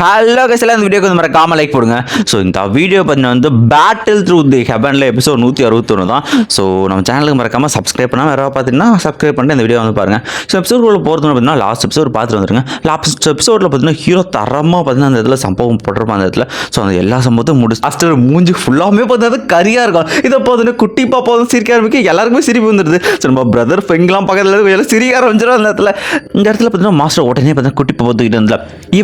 Hello கசில இந்த வீடியோக்கு வந்து மறக்காம லைக் போடுங்க. ஸோ இந்த வீடியோ பார்த்தீங்கன்னா வந்து பேட்டில் த்ரூ தி ஹெபன்ல எபிசோட் நூற்றி அறுபத்தொன்று தான். ஸோ நம்ம சேனலுக்கு மறக்காம சப்ஸ்கிரைப் பண்ணாமல் யாராவது பார்த்தீங்கன்னா சப்ஸ்கிரைப் பண்ணிட்டு இந்த வீடியோ வந்து பாருங்கள் ஸோ எபிசோட் போகிறது பார்த்தீங்கன்னா லாஸ்ட் எபிசோட் பார்த்துட்டு வந்துருங்க. லாஸ்ட் எபிசோடில் பார்த்தீங்கன்னா ஹீரோ தரமாக பார்த்தீங்கன்னா அந்த இடத்துல சம்பவம் போட்டிருப்பான் அந்த இடத்துல ஸோ அந்த எல்லா சம்பவத்தையும் முடிச்சு லாஸ்ட்டு மூஞ்சி ஃபுல்லாமே பார்த்தீங்கன்னா கரியாக இருக்கும். இதை பார்த்தீங்கன்னா குட்டி பாப்பாவும் சிரிக்க ஆரம்பிக்க எல்லாருக்குமே சிரிப்பு வந்துடுது. ஸோ நம்ம பிரதர் ஃபெங்கெலாம் பக்கத்தில் எல்லாம் சிரிக்க ஆரம்பிச்சிடும் அந்த இடத்துல. இந்த இடத்துல பார்த்தீங்கன்னா மாஸ்டர் உடனே பார்த்தீங்கன்னா குட்டி பாப்பா தூக்கிட்டு இருந்தா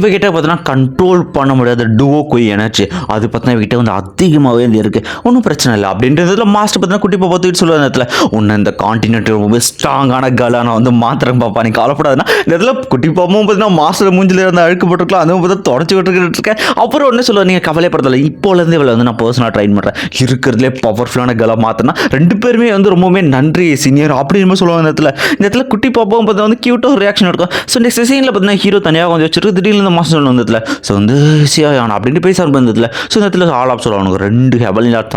இவகிட்ட பார்த்தோன்னா கண்ட்ரோல் பண்ண முடியாத டுவோ குய் எனர்ஜி. அது பார்த்தீங்கன்னா இவகிட்ட வந்து அதிகமாகவே வந்து இருக்குது ஒன்றும் பிரச்சனை இல்லை. அப்படின்றதுல மாஸ்டர் பார்த்தீங்கன்னா குட்டி பாப்பா தூக்கிட்டு சொல்லுவாங்க இடத்துல உன்னை இந்த கான்டினென்ட் ரொம்ப ஸ்ட்ராங்கான கலா நான் வந்து மாத்திரம் பாப்பா. நீ கவலைப்படாதுன்னா இந்த இடத்துல குட்டி பாப்பாவும் பார்த்தீங்கன்னா மாஸ்டர் மூஞ்சில் இருந்து அழுக்கப்பட்டிருக்கலாம் அதுவும் பார்த்தா தொடச்சி விட்டுக்கிட்டு இருக்கேன் அப்புறம் ஒன்று சொல்லுவார் நீங்கள் கவலைப்படல இப்போலேருந்து இவளை வந்து நான் பர்சனலாக ட்ரைன் பண்ணுறேன் இருக்கிறதுலே பவர்ஃபுல்லான கலா மாற்றினா ரெண்டு பேருமே வந்து ரொம்பவுமே நன்றி சீனியர் அப்படின்னு சொல்லுவாங்க இந்த இடத்துல. இந்த இடத்துல குட்டி பாப்பாவும் பார்த்தா வந்து க்யூட்டாக ஒரு ரியாக்ஷன் இருக்கும் ஸோ நெக்ஸ்ட் சீனில் பார்த்தீங்கன்னா ஹீரோ தனியாக கொஞ்சம் வச்சிருக்கு. திடீர்னு மாதம் சொல்லணும் வந்ததுல. ஸோ வந்து சியா அப்படின்ட்டு பேச ஆரம்பிச்சதுல. ஸோ இந்த இடத்துல ஆல் ஆப் சொல்லுவாங்க ரெண்டு ஹெவல் லாட்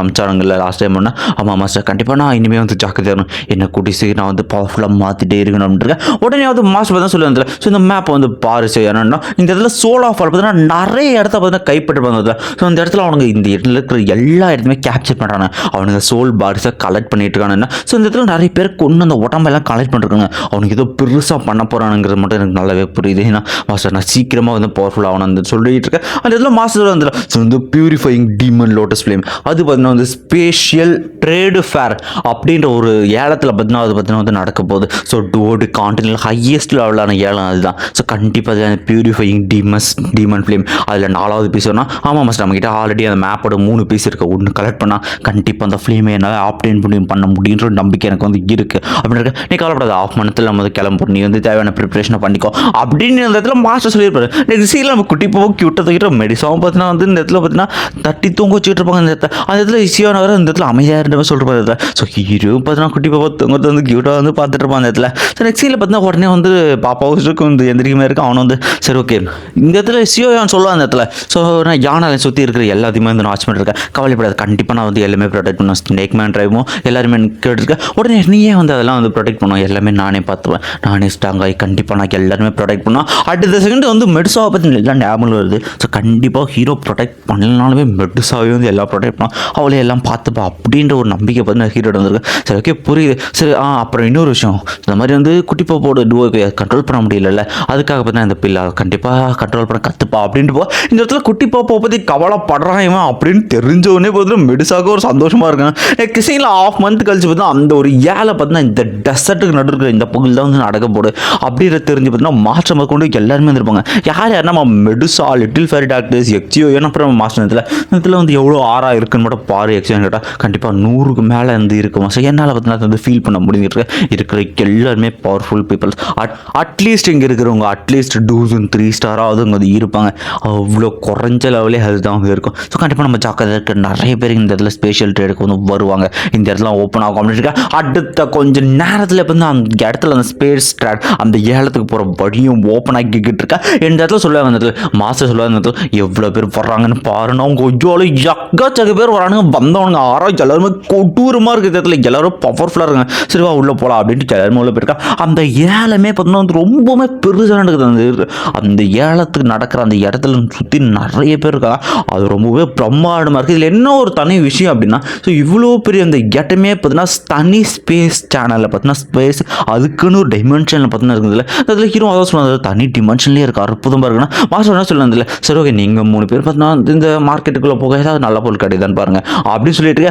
லாஸ்ட் டைம் ஒன்று ஆமாம் மாஸ்டர் கண்டிப்பாக நான் இனிமேல் வந்து ஜாக்கிரதையாக இருக்கணும். என்ன கூட்டி சீக்கிரம் நான் வந்து பவர்ஃபுல்லாக மாற்றிட்டே இருக்கணும் அப்படின்ட்டு உடனே வந்து மாஸ்டர் தான் சொல்லுவாங்க ஸோ இந்த மேப் வந்து பாரு செய்யணும்னா இந்த இடத்துல சோலா ஃபால் பார்த்தீங்கன்னா நிறைய இடத்த பார்த்தீங்கன்னா கைப்பற்றிருப்பாங்க அதில் ஸோ அந்த இடத்துல அவனுங்க இந்த இடத்துல இருக்கிற எல்லா இடத்துமே கேப்சர் பண்ணுறாங்க அவனுங்க சோல் பாரிஸை கலெக்ட் பண்ணிட்டு இருக்கானுன்னா ஸோ இந்த இடத்துல நிறைய பேர் கொண்டு அந்த உடம்பெல்லாம் கலெக்ட் பண்ணிருக்காங்க அவனுக்கு ஏதோ பெருசாக பண்ண போகிறானுங்கிறது மட்டும் எனக்கு நல்லாவே புரியுது ஏன்னா மாஸ்டர் நான் சீக்கிரமாக வந்து பவர்ஃபுல் ஆகணும் அந்த சொல்லிட்டு இருக்கேன் அந்த இடத்துல மாஸ்டர் வந்து ஸோ வந்து பியூரிஃபைங் டீமன் லோட்டஸ் ஃப்ளேம் அது பார்த்தீங்கன்னா வந்து ஸ்பேஷியல் ட்ரேடு ஃபேர் அப்படின்ற ஒரு ஏலத்தில் பார்த்தீங்கன்னா அது பார்த்தீங்கன்னா வந்து நடக்க போகுது. ஸோ டோடு காண்டினல் ஹையஸ்ட் லெவலான ஏலம் அதுதான். ஸோ கண்டிப்பாக அது பியூரிஃபையிங் டீமஸ் டீமன் ஃப்ளேம் அதில் நாலாவது பீஸ் வேணா ஆமாம் மாஸ்டர் நம்மக்கிட்ட ஆல்ரெடி அந்த மேப்போட மூணு பீஸ் இருக்குது ஒன்று கலெக்ட் பண்ணால் கண்டிப்பாக அந்த ஃப்ளேமை என்னால் ஆப்டேன் பண்ணி பண்ண முடியுன்ற நம்பிக்கை எனக்கு வந்து இருக்குது அப்படின்னு இருக்கு நீ கவலைப்படாத ஆஃப் மனத்தில் நம்ம வந்து நீ வந்து தேவையான ப்ரிப்பரேஷனை பண்ணிக்கோ. அப்படின்னு இடத்துல மாஸ்டர் சொல்லியிருப்பாரு. நீ சீரில் நம்ம குட்டி போக கியூட்டை தூக்கிட்டு மெடிசாவும் பார்த்தீங்கன்னா வந்து இந்த இடத்துல பார்த்தீங்கன்னா தட்டி தூங்க வச்சுட்டு இருப்பாங்க இந்த இடத்துல. அந்த இடத்துல ஈஸியான வர இந்த இடத்துல அமைதியாக இருந்த மாதிரி சொல்லிட்டு இடத்துல ஸோ ஹீரோ பார்த்தீங்கன்னா குட்டி பாப்பா தூங்கிறது வந்து கியூட்டாக வந்து பார்த்துட்டு இருப்பான் அந்த இடத்துல. ஸோ நெக்ஸ்ட் சீனில் பார்த்தீங்கன்னா உடனே வந்து பாப்பாவும் இருக்கும் இந்த எந்திரிக்கமே இருக்கும் அவனும் வந்து சரி ஓகே இந்த இடத்துல சியோ யான் சொல்லுவான் அந்த இடத்துல. ஸோ நான் யானை சுற்றி இருக்கிற எல்லாத்தையுமே வந்து நான் வாட்ச் பண்ணிருக்கேன் கவலைப்படாது கண்டிப்பாக நான் வந்து எல்லாமே ப்ரொடெக்ட் பண்ணுவேன். ஸ்னேக் மேன் ட்ரைவும் எல்லாருமே கேட்டுருக்கேன் உடனே நீயே வந்து அதெல்லாம் வந்து ப்ரொடெக்ட் பண்ணுவோம் எல்லாமே நானே பார்த்துவேன் நானே ஸ்ட்ராங்காகி கண்டிப்பாக நான் எல்லாருமே ப்ரொடெக்ட் பண்ணுவேன். அடுத்த செகண்ட் வந்து மெடிசா பற்றி எல்லாம் ஞாபகம் வருது. ஸோ கண்டிப்பாக ஹீரோ ப்ரொடெக்ட் பண்ணலனாலுமே மெடிசாவே வந்து எல்லாம் ப்ரொடெக்ட் பண்ணுவோம் அவளே எல்லாம் பார்த்துப்பா அப்படின்ற ஒரு நம்பிக்கை பார்த்து நான் ஹீரோ வந்திருக்கேன் சரி ஓகே புரியுது. சரி ஆ அப்புறம் இன்னொரு விஷயம். இந்த மாதிரி வந்து குட்டி பாப்போட டூவை கண்ட்ரோல் பண்ண முடியலல்ல. அதுக்காக பார்த்தா இந்த பிள்ளை கண்டிப்பாக கண்ட்ரோல் பண்ண கற்றுப்பா அப்படின்ட்டு போ. இந்த இடத்துல குட்டி பாப்பா பற்றி கவலைப்படுறான் இவன் அப்படின்னு தெரிஞ்ச உடனே பார்த்து மெடிசாக ஒரு சந்தோஷமாக இருக்கேன். நெக்ஸ்ட் சீனில் ஆஃப் மந்த் கழிச்சு பார்த்தா அந்த ஒரு ஏழை பார்த்தீங்கன்னா இந்த டெசர்ட்டுக்கு நடுக்கிற இந்த பகுதியில் தான் வந்து நடக்க போடு அப்படின்ற தெரிஞ்சு பார்த்தீங்கன்னா மாற்றம் கொண்டு எல்லாருமே வந்திருப்பாங்க. யார் நம்ம மெடுசா லிட்டில் ஃபேரி டாக்டர்ஸ் எக்ஸியோ ஏன்னா அப்புறம் மாஸ்டர் இதில் இதில் வந்து எவ்வளோ ஆறா இருக்குன்னு மட்டும் பாரு எக்ஸியோன்னு கேட்டால் கண்டிப்பாக நூறுக்கு மேலே வந்து இருக்கும். ஸோ என்னால் பார்த்தீங்கன்னா வந்து ஃபீல் பண்ண முடிஞ்சிருக்கு. இருக்கிற எல்லாருமே பவர்ஃபுல் பீப்புள்ஸ் அட் அட்லீஸ்ட் இங்கே இருக்கிறவங்க அட்லீஸ்ட் டூசன் த்ரீ ஸ்டாராவது அங்கே வந்து இருப்பாங்க. அவ்வளோ குறைஞ்ச லெவலே அதுதான் இருக்கும். ஸோ கண்டிப்பாக நம்ம ஜாக்கிரதை இருக்க நிறைய பேர் இந்த இடத்துல ஸ்பெஷல் ட்ரேடுக்கு வந்து வருவாங்க. இந்த இடத்துல ஓப்பன் ஆகும் அப்படின்னு இருக்கா. அடுத்த கொஞ்சம் நேரத்தில் இப்போ வந்து அந்த இடத்துல அந்த ஸ்பேஸ் ட்ராட் அந்த ஏலத்துக்கு போகிற வழியும் ஓப்பன் ஆகிக்கிட்டு இருக்கா. இந்த இடத்துல சொல்ல அந்த மாஸ்டர் சொல்ல வந்தது எவ்வளோ பேர் வர்றாங்கன்னு பாருன்னா அவங்க கொஞ்சம் எக்கச்சக்க பேர் வரானுங்க. வந்தவனுங்க ஆராய்ச்சி எல்லாருமே கொடூரமாக இருக்குது இடத்துல. எல்லாரும் பவர்ஃபுல்லாக இருக்காங்க. சரிவா உள்ளே போகலாம் அப்படின்ட்டு எல்லாருமே உள்ள போயிருக்கா. அந்த ஏலமே பார்த்தீங்கன்னா வந்து ரொம்பவுமே பெருசாக நடக்குது. அந்த அந்த ஏலத்துக்கு நடக்கிற அந்த இடத்துல சுற்றி நிறைய பேர் இருக்கா அது ரொம்பவே பிரம்மாண்டமாக இருக்குது இதில் என்ன ஒரு தனி விஷயம் அப்படின்னா ஸோ இவ்வளோ பெரிய அந்த இடமே பார்த்தீங்கன்னா தனி ஸ்பேஸ் சேனலில் பார்த்தீங்கன்னா ஸ்பேஸ் அதுக்குன்னு ஒரு டைமென்ஷனில் பார்த்தீங்கன்னா இருக்குது அதில் ஹீரோ அதான் சொன்னது தனி டிமென்ஷன்லேயே இருக்குது அற்புதமாக இருக்குன்னா மாஸ்டர் என்ன சொல்லுவாங்க சரி ஓகே நீங்கள் மூணு பேர் பார்த்தீங்கன்னா இந்த மார்க்கெட்டுக்குள்ளே போக ஏதாவது நல்ல பொருள் கிடைக்குதான்னு பாருங்கள் அப்படின்னு சொல்லிட்டு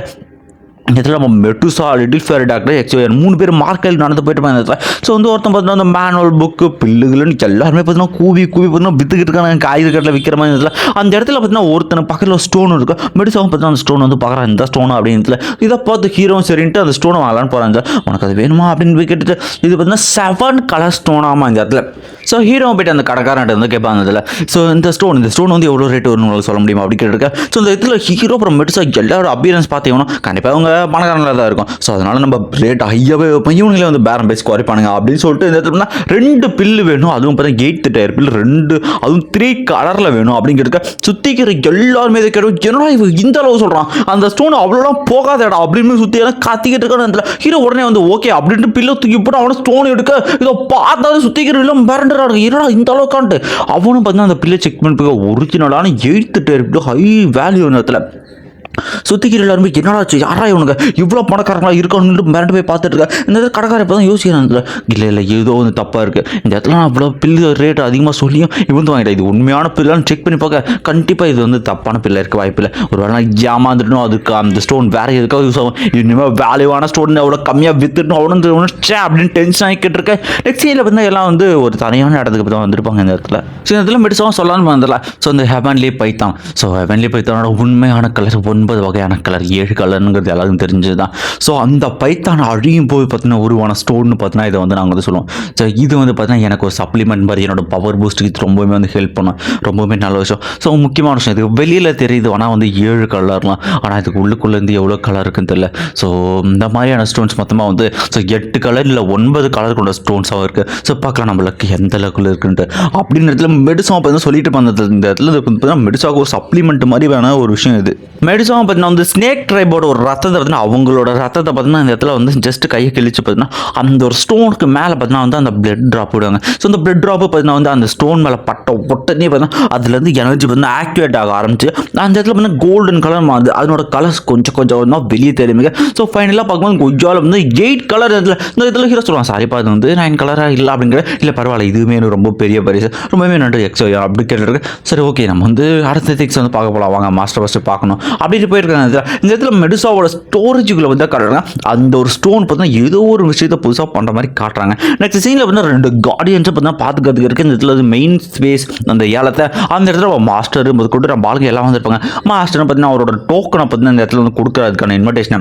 இதில் நம்ம மெட்டுசா லிட்டில் ஃபேர் டாக்டர் எக்ஸ்வேர் மூணு பேர் மார்க்கெட் நடந்து போயிட்டு இருப்பாங்க இந்த இடத்துல. ஸோ வந்து ஒருத்தன் பார்த்தீங்கன்னா அந்த மேனுவல் புக்கு பில்லுகள்னு எல்லாருமே பார்த்தீங்கன்னா கூவி கூவி பார்த்தீங்கன்னா வித்துக்கிட்டு இருக்காங்க காய்கறி கட்டில் விற்கிற மாதிரி இந்த இடத்துல. அந்த இடத்துல பார்த்தீங்கன்னா ஒருத்தன் பக்கத்தில் ஸ்டோன் இருக்கும் மெடிசாவும் பார்த்தீங்கன்னா அந்த ஸ்டோன் வந்து பார்க்குறான். இந்த ஸ்டோன் அப்படின்னு இதை பார்த்து ஹீரோ சரின்ட்டு அந்த ஸ்டோனை வாங்கலான்னு போகிறாங்க உனக்கு அது வேணுமா அப்படின்னு போய் கேட்டுட்டு. இது பார்த்தீங்கன்னா செவன் கலர் ஸ்டோனாமா இந்த இடத்துல. ஸோ ஹீரோ போயிட்டு அந்த கடைக்காரன் வந்து கேட்பாங்க இதில் ஸோ இந்த ஸ்டோன் இந்த ஸ்டோன் வந்து எவ்வளோ ரேட் வரும்னு உங்களுக்கு சொல்ல முடியுமா அப்படி கேட்டிருக்கேன் ஸோ இந்த இடத்துல ஹீரோ அப்புறம் மெடிசா எல்லாரோட அப்பியரன்ஸ் பார்த்தீங்கன்னா கண்டிப்பாக அவங்க பணக்காரங்களாக தான் இருக்கும். ஸோ அதனால நம்ம ரேட் ஹையாகவே வைப்போம். இவங்களே வந்து பேரம் பேசி குறைப்பானுங்க அப்படின்னு சொல்லிட்டு இந்த இடத்துல ரெண்டு பில்லு வேணும். அதுவும் பார்த்தீங்கன்னா எயித்து டயர் பில் ரெண்டு அதுவும் த்ரீ கலரில் வேணும் அப்படிங்கிறதுக்க சுற்றிக்கிற எல்லாருமே இதை கேட்டு என்னடா இவன் இந்த அளவு சொல்கிறான் அந்த ஸ்டோன் அவ்வளோலாம் போகாத இடம் அப்படின்னு சுற்றி எல்லாம் காத்திக்கிட்டு இருக்கான்னு ஹீரோ உடனே வந்து ஓகே அப்படின்ட்டு பில்லை தூக்கி போட்டு அவனை ஸ்டோன் எடுக்க இதை பார்த்தாலும் சுற்றிக்கிற இல்லை மிரண்டரா இருக்கும் என்னடா இந்த அளவுக்கான்ட்டு? அவனும் பார்த்தீங்கன்னா அந்த பில்லை செக் பண்ணி ஒரிஜினலான எயித்து டயர் ஹை வேல்யூ இடத்துல சுத்திக்கிற எல்லாருமே என்னடாச்சு யாரா இவனுங்க? இவ்வளோ பணக்காரங்களா இருக்கணும்னு மிரண்டு போய் பார்த்துட்டு இருக்கேன் இந்த இடத்துல கடைக்கார இப்போ தான் யோசிக்கிறேன் இல்லை இல்லை ஏதோ வந்து தப்பாக இருக்குது இந்த இடத்துல நான் அவ்வளோ பில்லு ரேட் அதிகமாக சொல்லியும் இவன் வந்து வாங்கிட்டேன் இது உண்மையான பில்லான்னு செக் பண்ணி பார்க்க கண்டிப்பாக இது வந்து தப்பான பில்லை இருக்க வாய்ப்பில்லை ஒரு வேளை நான் ஏமாந்துட்டணும் அதுக்கு அந்த ஸ்டோன் வேற எதுக்காக யூஸ் ஆகும்? இனிமேல் வேல்யூவான ஸ்டோன் அவ்வளோ கம்மியாக வித்துட்டணும் அவ்வளோ சே அப்படின்னு டென்ஷன் ஆகிக்கிட்டு இருக்கேன் நெக்ஸ்ட் சீனில் வந்து எல்லாம் வந்து ஒரு தனியான இடத்துக்கு தான் வந்திருப்பாங்க இந்த இடத்துல. ஸோ இந்த இடத்துல மெடிசாவும் சொல்லலாம்னு வந்துடல ஸோ இந்த ஹெவன்லி பைத்தான் ஸோ ஹெவன்லி பைத்தானோட உண்மையான கலர் ஒன்பது வகையான கலர் ஏழு கலருங்கிறது எல்லாருக்கும் தெரிஞ்சது தான் ஸோ அந்த பைத்தான் அழியும் போது பார்த்தீங்கன்னா உருவான ஸ்டோன்னு பார்த்தீங்கன்னா இதை வந்து நாங்கள் வந்து சொல்லுவோம். ஸோ இது வந்து பார்த்தீங்கன்னா எனக்கு ஒரு சப்ளிமெண்ட் மாதிரி என்னோட பவர் பூஸ்ட்டுக்கு இது ரொம்பவுமே வந்து ஹெல்ப் பண்ணும். ரொம்பவுமே நல்ல விஷயம். ஸோ முக்கியமான விஷயம் இது வெளியில் தெரியுது. ஆனால் வந்து ஏழு கலர்லாம் ஆனால் இதுக்கு உள்ளுக்குள்ளேருந்து எவ்வளோ கலர் இருக்குன்னு தெரியல. ஸோ இந்த மாதிரியான ஸ்டோன்ஸ் மொத்தமாக வந்து ஸோ எட்டு கலர் இல்லை ஒன்பது கலர் கொண்ட ஸ்டோன்ஸாக இருக்குது ஸோ பார்க்கலாம் நம்மளுக்கு எந்த அளவுக்குள்ள இருக்குன்ட்டு. அப்படின்னு இடத்துல மெடிசம் பார்த்தீங்கன்னா சொல்லிட்டு பண்ணது இந்த இடத்துல பார்த்தீங்கன்னா மெடிசாவுக்கு ஒரு சப்ளிமெண்ட் மாதிரி வேணால் ஒரு விஷயம் இது. மெடிசம் பார்த்தீங்கன்னா வந்து ஸ்னேக் ட்ரைபோட ஒரு ரத்தத்தை பார்த்தீங்கன்னா அவங்களோட ரத்தத்தை பார்த்தீங்கன்னா இந்த இடத்துல வந்து ஜஸ்ட் கையை கிழிச்சு பார்த்தீங்கன்னா அந்த ஒரு ஸ்டோனுக்கு மேலே பார்த்தீங்கன்னா வந்து அந்த பிளட் ட்ராப் விடுவாங்க. ஸோ அந்த பிளட் ட்ராப்பு பார்த்தீங்கன்னா வந்து அந்த ஸ்டோன் மேலே பட்ட உடனே பார்த்தீங்கன்னா அதுலேருந்து எனர்ஜி பார்த்தீங்கன்னா ஆக்டிவேட் ஆக ஆரம்பிச்சு அந்த இடத்துல பார்த்தீங்கன்னா கோல்டன் கலர் மாறுது. அதனோட கலர்ஸ் கொஞ்சம் கொஞ்சம் தான் வெளியே தெரியுமே ஸோ ஃபைனலாக பார்க்கும்போது கொஞ்சம் வந்து எயிட் கலர் இதில் இந்த இதில் ஹீரோ சொல்லுவாங்க. சாரிப்பா அது வந்து நைன் கலராக இல்லை அப்படிங்கிற இல்லை பரவாயில்ல இதுவுமே எனக்கு ரொம்ப பெரிய பரிசு. ரொம்பவே நன்றி எக்ஸோ அப்படி கேட்டுருக்கு சரி ஓகே நம்ம வந்து அடுத்த திக்ஸ் வந்து பார்க்க போகலாம் வாங்க மாஸ்டர் ஃபஸ்ட்டு பார்க்கணும். அப்படின்ட்டு போயிருக்காங்க. இந்த இடத்துல. மெடுசாவோட ஸ்டோரேஜுக்குள்ள வந்து காட்டுறாங்க. அந்த ஒரு ஸ்டோன் பார்த்தீங்கன்னா ஏதோ ஒரு விஷயத்தை புதுசாக பண்ணுற மாதிரி காட்டுறாங்க. நெக்ஸ்ட் சீனில் பார்த்தீங்கன்னா ரெண்டு கார்டியன்ஸை பார்த்தீங்கன்னா பார்த்துக்கிறதுக்கு இருக்குது இந்த இடத்துல மெயின் ஸ்பேஸ் அந்த ஏலத்தை அந்த இடத்துல மாஸ்டர் முதற்கொண்டு நம்ம ஆளுங்க எல்லாம் வந்திருப்பாங்க. மாஸ்டர் பார்த்தீங்கன்னா அவரோட டோக்கனை பார்த்தீங்கன்னா இந்த இடத்துல வந்து கொடுக்குறதுக்கான இன்விடேஷனை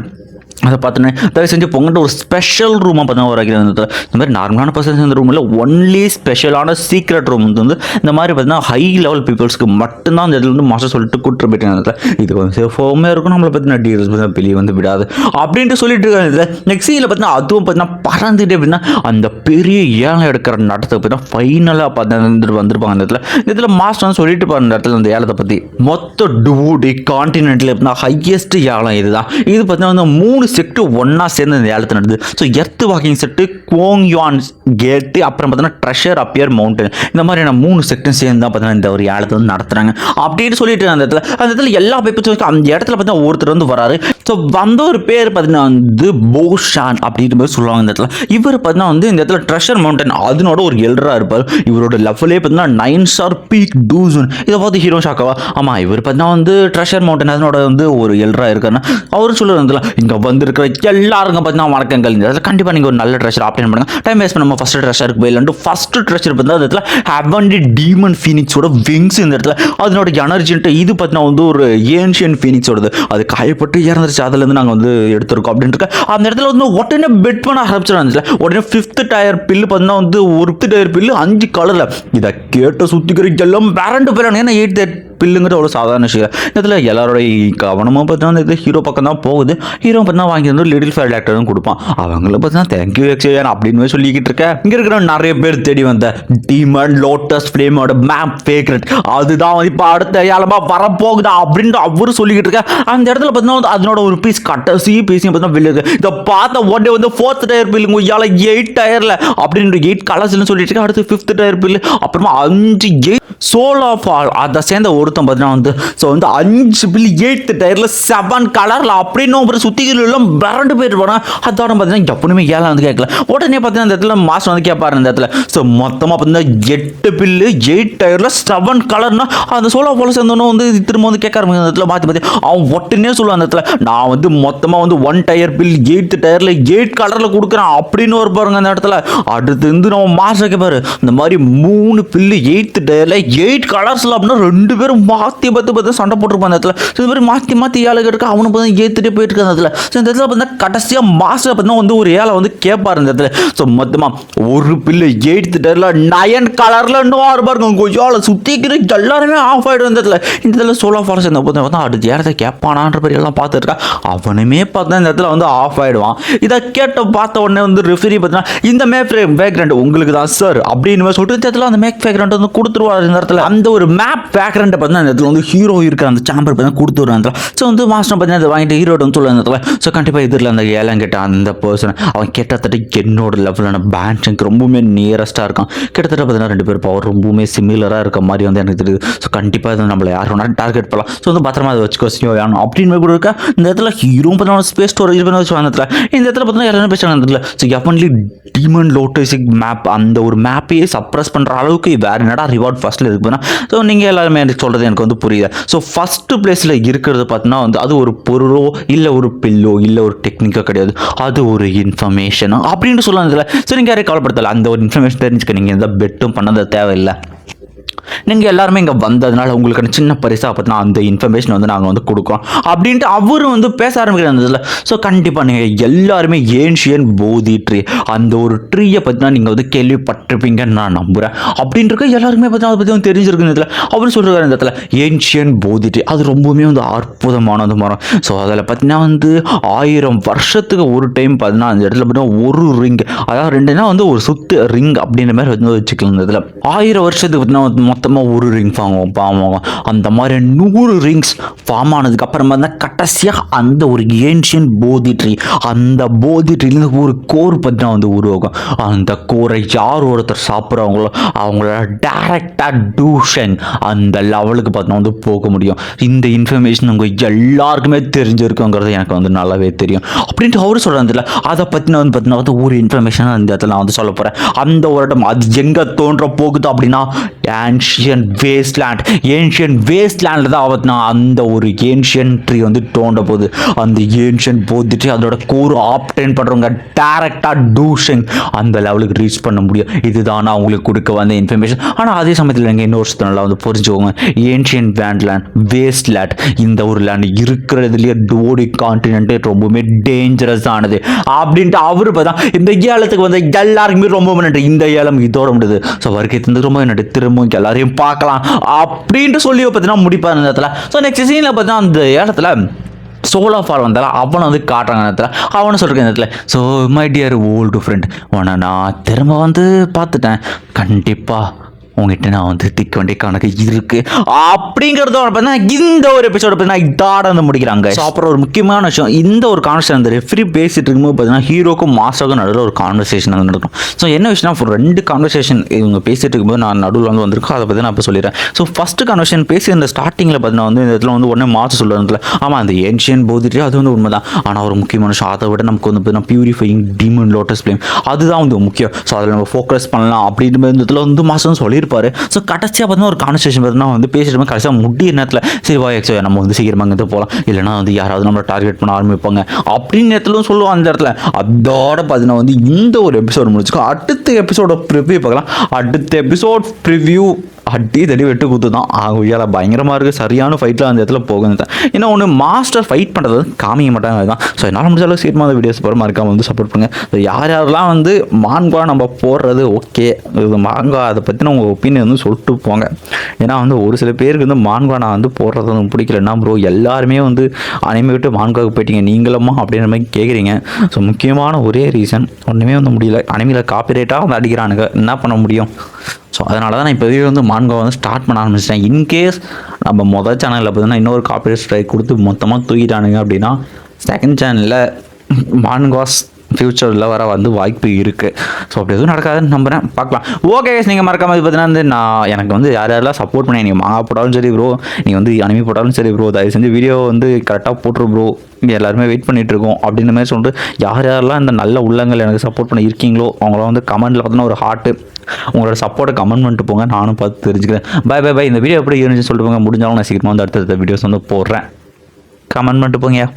அதை பார்த்தோன்னே தயவு செஞ்சு பொங்கல்ட்டு ஒரு ஸ்பெஷல் ரூமாக பார்த்தீங்கன்னா ஒரு இந்த இந்த மாதிரி நார்மலான பர்சன்ஸ் இந்த ரூமில் ஒன்லி ஸ்பெஷலான சீக்ரெட் ரூம் வந்து இந்த மாதிரி பார்த்தீங்கன்னா ஹை லெவல் பீப்புள்ஸ்க்கு மட்டும்தான் அந்த இடத்துல வந்து மாஸ்டர் சொல்லிட்டு கூட்டு போயிட்டு இடத்துல இது வந்து சேஃபாகவுமே இருக்கும். நம்மளை பார்த்தீங்கன்னா டீல்ஸ் பிளி வெளியே வந்து விடாது. அப்படின்ட்டு சொல்லிட்டு இருக்காங்க. இதில் நெக்ஸ்ட் இதில் பார்த்தீங்கன்னா அதுவும் பார்த்தீங்கன்னா பறந்துட்டு அப்படின்னா அந்த பெரிய ஏழை எடுக்கிற நடத்தை பார்த்தீங்கன்னா ஃபைனலாக பார்த்தீங்கன்னா வந்திருப்பாங்க அந்த இடத்துல. இந்த இடத்துல மாஸ்டர் வந்து சொல்லிட்டு பாருங்க இடத்துல அந்த ஏலத்தை பற்றி மொத்த டூடி கான்டினென்ட்டில் எப்படின்னா ஹையஸ்ட் ஏலம் இதுதான். இது பார்த்தீங்கன்னா வந்து மூணு செட்டு ஒன்றா சேர்ந்து இந்த ஏலத்தில் நடந்தது. ஸோ எர்த் வாக்கிங் செட்டு கோங்யான் கேட்டு அப்புறம் பார்த்தீங்கன்னா ட்ரெஷர் அப்பியர் மவுண்டன் இந்த மாதிரியான மூணு செட்டும் சேர்ந்து தான் பார்த்தீங்கன்னா இந்த ஒரு ஏலத்தை வந்து நடத்துகிறாங்க அப்படின்னு சொல்லிட்டு அந்த இடத்துல அந்த இடத்துல எல்லா பேப்பர்ஸும் அந்த இடத்துல பார்த்தீங்கன்னா ஒருத்தர் வந்து வராரு. ஸோ வந்த ஒரு பேர் பார்த்தீங்கன்னா வந்து போஷான் அப்படின்ற மாதிரி சொல்லுவாங்க இந்த இடத்துல. இவர் பார்த்தீங்கன்னா வந்து இந்த இடத்துல ட்ரெஷர் மவுண்டன் அதனோட ஒரு எல்டராக இருப்பார். இவரோட லெவலே பார்த்தீங்கன்னா நைன் ஸ்டார் பீக் டூசன் இதை பார்த்து ஹீரோ ஷாக்காவா ஆமாம் இவர் பார்த்தீங்கன்னா வந்து ட்ரெஷர் மவுண்டன் அதனோட வந்து ஒரு எல்டராக இருக்காருன்னா அவர் சொல்லுறதுல இங்கே வந்து வந்திருக்கிற எல்லாருக்கும் பார்த்தீங்கன்னா வணக்கங்கள். இந்த இடத்துல கண்டிப்பாக நீங்கள் ஒரு நல்ல ட்ரெஷர் ஆப்டேன் பண்ணுங்கள் டைம் வேஸ்ட் பண்ணாம ஃபஸ்ட்டு ட்ரெஷருக்கு போயிடலான்ட்டு ஃபஸ்ட்டு ட்ரெஷர் பார்த்தீங்கன்னா அந்த இடத்துல ஹெவன்டி டீமன் ஃபீனிக்ஸோட விங்ஸ் இந்த இடத்துல. அதனோட எனர்ஜின்ட்டு இது பார்த்தீங்கன்னா வந்து ஒரு ஏன்ஷியன் ஃபீனிக்ஸோடது அது காயப்பட்டு இறந்துருச்சு. அதுலேருந்து நாங்கள் வந்து எடுத்திருக்கோம் அப்படின்ட்டு அந்த இடத்துல வந்து உடனே பெட் பண்ண ஆரம்பிச்சிடாங்க உடனே ஃபிஃப்த் டயர் பில்லு பார்த்தீங்கன்னா வந்து ஒரு டயர் பில்லு அஞ்சு கலரில் இதை கேட்ட சுற்றிக்கிற எல்லாம் பேரண்ட் போயிடணும் ஏன்னா எயிட் பில்லுங்கிற பில்லுங்கிறது சாதாரண விஷயம். இதில் எல்லாரோட கவனமும் பார்த்தீங்கன்னா இது ஹீரோ பக்கம் தான் போகுது. ஹீரோ பார்த்தா வாங்கி வந்து லிட்டில் ஃபேர் டேரக்டரும் கொடுப்பான். அவங்களும் பார்த்தீங்கன்னா தேங்க்யூ எக்ஸேன் அப்படின்னு சொல்லிக்கிட்டு இருக்கேன் இங்கே இருக்கிற நிறைய பேர் தேடி வந்த டீமன் லோட்டஸ் ஃப்ளேமோட மேப் ஃபேக்ரெட் அதுதான் வந்து இப்போ அடுத்த ஏலமாக வரப்போகுதா அப்படின்ட்டு அவரும் சொல்லிக்கிட்டு இருக்க. அந்த இடத்துல பார்த்தீங்கன்னா வந்து அதனோட ஒரு பீஸ் கட்டசி பீஸையும் பார்த்தீங்கன்னா வெளியே இருக்கு இதை பார்த்த உடனே வந்து ஃபோர்த் டயர் பில்லுங்க இயால எயிட் டயரில் அப்படின்ற எயிட் கலர்ஸ்னு சொல்லிட்டு இருக்கேன் அடுத்து ஃபிஃப்த் டயர் பில்லு அப்புறமா அஞ்சு எயிட் சோல் ஆஃப் ஆல் அதை சேர்ந்த ஒரு ஒருத்தன் பார்த்தீங்கன்னா வந்து ஸோ வந்து அஞ்சு பில் எயித்து டயரில் செவன் கலரில் அப்படின்னு அப்புறம் சுத்திகள் எல்லாம் பிறண்டு போயிட்டு போனால் அதோட பார்த்தீங்கன்னா எப்பவுமே ஏழை வந்து கேட்கல. உடனே பார்த்தீங்கன்னா அந்த இடத்துல மாஸ்டர் வந்து கேட்பாரு இந்த இடத்துல. ஸோ மொத்தமாக பார்த்தீங்கன்னா எட்டு பில்லு எயிட் டயரில் செவன் கலர்னா அந்த சோலா போல சேர்ந்தோன்னு வந்து திரும்ப வந்து கேட்க ஆரம்பிச்சு அந்த இடத்துல மாற்றி பார்த்து அவன் ஒட்டுனே சொல்லுவான் அந்த இடத்துல. நான் வந்து மொத்தமாக வந்து ஒன் டயர் பில் எயித்து டயரில் எயிட் கலரில் கொடுக்குறேன் அப்படின்னு ஒரு பாருங்க அந்த இடத்துல. அடுத்து வந்து நம்ம மாஸ்டர் கேட்பாரு இந்த மாதிரி மூணு பில்லு எயித்து டயரில் எயிட் கலர்ஸில் அப்படின்னா ரெண்டு பேரும் மாற்றி பார்த்து பார்த்து சண்டை போட்டிருப்பான் அந்த இடத்துல. ஸோ இது மாதிரி மாற்றி மாற்றி ஏழை இருக்கு அவனை பார்த்து ஏற்றுட்டு போயிட்டு இருக்க அந்த இடத்துல. ஸோ இந்த இடத்துல பார்த்தீங்கன்னா கடைசியாக மாஸ்டர் பார்த்தீங்கன்னா வந்து ஒரு ஏழை வந்து கேட்பார் இந்த இடத்துல. ஸோ மொத்தமாக ஒரு பில்லு எயித்து டேரில் நயன் கலரில் இன்னும் ஆறு பாருங்க. கொய்யால சுற்றிக்கிற எல்லாருமே ஆஃப் ஆகிடும் இந்த இடத்துல. இந்த இடத்துல சோலோ ஃபாரஸ்ட் இந்த பார்த்தா பார்த்தா அடுத்த ஏறத்தை கேட்பானான்ற மாதிரி எல்லாம் பார்த்துருக்கா அவனுமே பார்த்தா இந்த இடத்துல வந்து ஆஃப் ஆகிடுவான் இதை கேட்ட பார்த்த உடனே வந்து ரெஃபரி பார்த்தீங்கன்னா இந்த மேப் பேக்ரவுண்ட் உங்களுக்கு தான் சார் அப்படின்னு சொல்லிட்டு இந்த இடத்துல அந்த மேக் பேக்ரவுண்ட் வந்து கொடுத்துருவார் இந்த இடத்துல. அந்த ஒரு மேப் பேக்ரவுண்டை பார்த்தீங்கன்னா அந்த இடத்துல வந்து ஹீரோ இருக்கிற அந்த சாம்பர் பார்த்தீங்கன்னா கொடுத்துருவாங்க அந்த ஸோ வந்து மாஸ்டர் பார்த்தீங்கன்னா அதை வாங்கிட்டு ஹீரோட வந்து சொல்லுவாங்க இடத்துல ஸோ கண்டிப்பாக இதில் அந்த ஏலம் கேட்ட அந்த பர்சன் அவன் கிட்டத்தட்ட என்னோட லெவலான பேண்ட்ஸுக்கு ரொம்பவுமே நியரஸ்ட்டாக இருக்கான். கிட்டத்தட்ட பார்த்தீங்கன்னா ரெண்டு பேர் பவர் ரொம்பவுமே சிமிலராக இருக்க மாதிரி வந்து எனக்கு தெரியுது. ஸோ கண்டிப்பாக இது நம்மளை யார் வேணாலும் டார்கெட் பண்ணலாம். ஸோ வந்து பத்திரமா அதை வச்சுக்கோ சியோ வேணும் அப்படின்னு கூட இருக்கா? இந்த இடத்துல ஹீரோ பார்த்தீங்கன்னா ஸ்பேஸ் ஸ்டோரேஜ் பண்ணி வச்சு அந்த இடத்துல. இந்த இடத்துல பார்த்தீங்கன்னா எல்லாரும் பேசுகிறாங்க இடத்துல. ஸோ எவன்லி டீமன் லோட்டோசிக் மேப் அந்த ஒரு மேப்பையே சப்ரஸ் பண்ணுற அளவுக்கு வேறு என்னடா ரிவார்ட் ஃபஸ்ட்டில் இருக்குன்னா ஸோ நீங்கள் எல்லாருமே எனக்கு சொல்கிறது எனக்கு வந்து புரியல ஸோ ஃபஸ்ட்டு பிளேஸில் இருக்கிறது பார்த்தீங்கன்னா வந்து அது ஒரு பொருளோ இல்லை ஒரு பில்லோ இல்லை ஒரு டெக்னிக்கோ கிடையாது. அது ஒரு இன்ஃபர்மேஷனோ அப்படின்னு சொல்லலாம் இதில். சரி நீங்கள் யாரையும் கவலைப்படுத்தலை. அந்த ஒரு இன்ஃபர்மேஷன் தெரிஞ்சுக்க. நீங்கள் எந்த பெட்டும் பண்ணது தேவையில்லை. நீங்கள் எல்லாருமே இங்கே வந்ததுனால உங்களுக்கான சின்ன பரிசாக பார்த்தீங்கன்னா அந்த இன்ஃபர்மேஷன் வந்து நாங்கள் வந்து கொடுக்குறோம். அப்படின்ட்டு அவரும் வந்து பேச ஆரம்பிக்கிறாங்க ஸோ கண்டிப்பாக நீங்கள் எல்லாருமே ஏன்ஷியன் போதி ட்ரீ அந்த ஒரு ட்ரீயை பற்றினா நீங்கள் வந்து கேள்விப்பட்டிருப்பீங்கன்னு நான் நம்புகிறேன் அப்படின்றக்க எல்லாருமே பார்த்தீங்கன்னா அதை பற்றி வந்து தெரிஞ்சிருக்கு இந்த இடத்துல அவர் சொல்கிறார் இந்த இடத்துல ஏன்ஷியன் போதி ட்ரீ அது ரொம்பவுமே வந்து அற்புதமானது மரம் ஸோ அதில் பார்த்தீங்கன்னா வந்து ஆயிரம் வருஷத்துக்கு ஒரு டைம் பார்த்தீங்கன்னா அந்த இடத்துல பார்த்தீங்கன்னா ஒரு ரிங் அதாவது ரெண்டுனா வந்து ஒரு சுத்து ரிங் அப்படின்ற மாதிரி வந்து வச்சுக்கலாம் இந்த இதில். ஆயிரம் வருஷத்துக்கு பார்த்தீங்கன்னா மொத்தமாக ஒரு ரிங் ஃபார்ம் ஆகும் ஃபார்ம் ஆகும். அந்த மாதிரி நூறு ரிங்ஸ் ஃபார்ம் ஆனதுக்கு அப்புறமா தான் கடைசியாக அந்த ஒரு ஏன்ஷியன் போதி ட்ரீ அந்த போதி ட்ரீலேருந்து ஒரு கோர் பற்றினா வந்து உருவாகும். அந்த கோரை யார் ஒருத்தர் சாப்பிட்றவங்களோ அவங்களோட டேரெக்டாக டியூஷன் அந்த லெவலுக்கு பார்த்தா வந்து போக முடியும். இந்த இன்ஃபர்மேஷன் உங்கள் எல்லாருக்குமே தெரிஞ்சிருக்குங்கிறது எனக்கு வந்து நல்லாவே தெரியும். அப்படின்ட்டு அவரு சொல்கிறாங்க அதை பற்றின வந்து பார்த்தீங்கன்னா வந்து ஒரு இன்ஃபர்மேஷன் அந்த இடத்துல நான் வந்து சொல்ல போகிறேன் அந்த ஒரு இடம் அது எங்கே தோன்ற போகுது அப்படின்னா ஏன்ஷியன் வேஸ்ட்லேண்ட் ஏன்ஷியன் வேஸ்ட்லேண்டில் தான் பார்த்தீங்கன்னா அந்த ஒரு ஏன்ஷியன் ட்ரீ வந்து தோண்ட போகுது. அந்த ஏன்ஷியன் போதிட்டு அதோட கூறு ஆப்டைன் பண்ணுறவங்க டேரெக்டாக டூஷிங் அந்த லெவலுக்கு ரீச் பண்ண முடியும். இதுதான் நான் உங்களுக்கு கொடுக்க வந்த இன்ஃபர்மேஷன் ஆனால் அதே சமயத்தில் நீங்கள் இன்னொரு நல்லா வந்து புரிஞ்சுக்கோங்க. ஏன்ஷியன் வேண்ட்லேண்ட் வேஸ்ட் லேண்ட் இந்த ஒரு லேண்ட் இருக்கிறதுலேயே டோடி கான்டினென்ட்டே ரொம்பவுமே டேஞ்சரஸ் ஆனது. அப்படின்ட்டு அவரு பார்த்தா இந்த ஏலத்துக்கு வந்து எல்லாருக்குமே ரொம்ப நன்றி. இந்த ஏலம் இதோட முடியுது ஸோ வருகை தந்து ரொம்ப நன்றி. திரும்பவும் எல்லாரையும் பார்க்கலாம் அப்படின்ட்டு சொல்லி பார்த்தீங்கன்னா முடிப்பார் இந்த இடத்துல. ஸோ நெக்ஸ்ட் சீனில் பார்த்தீங்கன்னா அந்த இடத்துல சோலோ ஃபால் வந்தால அவனை வந்து காட்டுறாங்க நேரத்தில் இடத்துல. அவனை சொல்கிறேன் இந்த இடத்துல so my dear old friend உன்னை நான் திரும்ப வந்து பார்த்துட்டேன். கண்டிப்பாக உங்ககிட்ட நான் வந்து திக்க வேண்டிய கணக்கு இருக்கு. அப்படிங்கிறத பார்த்தீங்கன்னா இந்த ஒரு எபிசோட பார்த்தீங்கன்னா இதாட வந்து முடிக்கிறாங்க. ஸோ அப்புறம் ஒரு முக்கியமான விஷயம் இந்த ஒரு கான்வர்சேஷன் அந்த ரெஃப்ரி பேசிட்டு இருக்கும்போது பார்த்தீங்கன்னா ஹீரோக்கும் மாஸ்டருக்கும் நடுவில் ஒரு கான்வர்சேஷன் நடக்கும். ஸோ என்ன விஷயம்னா ரெண்டு கான்வர்சேஷன் இவங்க பேசிட்டு இருக்கும்போது நான் நடுவில் வந்து வந்திருக்கோம் அதை பற்றி நான் இப்போ சொல்லிடுறேன். ஸோ ஃபஸ்ட்டு கான்வர்சேஷன் பேசி இந்த ஸ்டார்டிங்கில் பார்த்தீங்கன்னா வந்து இந்த இடத்துல வந்து உடனே மாஸ்டர் சொல்லுறதுல ஆமாம் அந்த ஏன்ஷியன் போதிட்டு அது வந்து உண்மை தான் ஆனால் ஒரு முக்கியமான விஷயம் அதை விட நமக்கு வந்து பார்த்தீங்கன்னா பியூரிஃபையிங் டீமன் லோட்டஸ் ஃப்ளேம் அதுதான் வந்து முக்கியம். ஸோ அதில் நம்ம ஃபோக்கஸ் பண்ணலாம் அப்படின்ற மாதிரி இந்த இடத்துல வந்து மாதம் சொல்லியிருப்பார் ஸோ கடைசியாக பார்த்தீங்கன்னா ஒரு கான்வர்சேஷன் பார்த்தீங்கன்னா வந்து பேசிட்டு கடைசியாக முடிய நேரத்தில் சரி வா எக்ஸோ நம்ம வந்து சீக்கிரமாக இருந்து போகலாம் இல்லைனா வந்து யாராவது நம்மளை டார்கெட் பண்ண ஆரம்பிப்பாங்க. அப்படின்னு நேரத்திலும் சொல்லுவோம் அந்த இடத்துல அதோட பார்த்தீங்கன்னா வந்து இந்த ஒரு எபிசோடு முடிச்சுக்கோ அடுத்த எபிசோட ப்ரிவ்யூ பார்க்கலாம். அடுத்த எபிசோட் ப்ரிவ்யூ அடி தடி வெட்டு குத்து தான். ஆகுயால பயங்கரமாக இருக்குது சரியான ஃபைட்டில் அந்த இடத்துல போகுது ஏன்னா ஒன்று மாஸ்டர் ஃபைட் பண்ணுறது காமிக்க மாட்டாங்க அதுதான். ஸோ என்னால் முடிஞ்ச அளவுக்கு சீக்கிரமாக வீடியோஸ் போகிற மறக்காம வந்து சப்போர்ட் பண்ணுங்க. ஸோ யார் யாரெல்லாம் வந்து மான்கா நம்ம போடுறது ஓகே இது மாங்கா அதை பற்றின உங்கள் ஒப்பீனியன் வந்து சொல்லிட்டு போங்க. ஏன்னா வந்து ஒரு சில பேருக்கு வந்து மான்கா நான் வந்து போடுறது வந்து பிடிக்கலன்னா ப்ரோ எல்லாருமே வந்து அனிமே விட்டு மான்காவுக்கு போயிட்டீங்க. நீங்களுமா அப்படின்ற மாதிரி கேட்குறீங்க ஸோ முக்கியமான ஒரே ரீசன் ஒன்றுமே வந்து முடியல. அனிமையில் காப்பிரைட்டாக வந்து அடிக்கிறானுங்க. என்ன பண்ண முடியும்? ஸோ அதனால தான் நான் இப்போவே வந்து மான்கோ வந்து ஸ்டார்ட் பண்ண ஆரம்பிச்சிட்டேன். இன்கேஸ் நம்ம மொதல் சேனலில் பார்த்தீங்கன்னா இன்னொரு காப்பி ஸ்ட்ரைக் கொடுத்து மொத்தமாக தூக்கிட்டானுங்க அப்படின்னா செகண்ட் சேனலில் மான்காஸ் ஃப்யூச்சரில் வர வந்து வாய்ப்பு இருக்குது ஸோ அப்படி எதுவும் நடக்காதுன்னு நம்புகிறேன் பார்க்கலாம். ஓகே நீங்கள் மறக்காம இது பார்த்தீங்கன்னா வந்து நான் எனக்கு வந்து யார் யாரெல்லாம் சப்போர்ட் பண்ணி நீங்கள் மாங்கா போட்டாலும் சரி ப்ரோ நீங்கள் வந்து அனிமி போட்டாலும் சரி ப்ரோ தயவு செஞ்சு வீடியோ வந்து கரெக்டாக போட்டுரு ப்ரோ எல்லாருமே வெயிட் பண்ணிட்டு இருக்கோம். அப்படின்ற மாதிரி சொல்லிட்டு யார் யாரெல்லாம் இந்த நல்ல உள்ளங்கள் எனக்கு சப்போர்ட் பண்ணி இருக்கீங்களோ அவங்கள வந்து கமெண்ட்டில் பார்த்தோன்னா ஒரு ஹார்ட்டு உங்களோட சப்போர்ட்டை கமெண்ட் பண்ணிட்டு போங்க. நானும் பார்த்து தெரிஞ்சுக்கிறேன். பை பை பை இந்த வீடியோ எப்படி இருந்துச்சு சொல்லிட்டு போங்க. முடிஞ்சாலும் நான் சீக்கிரமாக வந்து அடுத்தடுத்த வீடியோஸ் வந்து போடுறேன். கமெண்ட் பண்ணிட்டு போங்க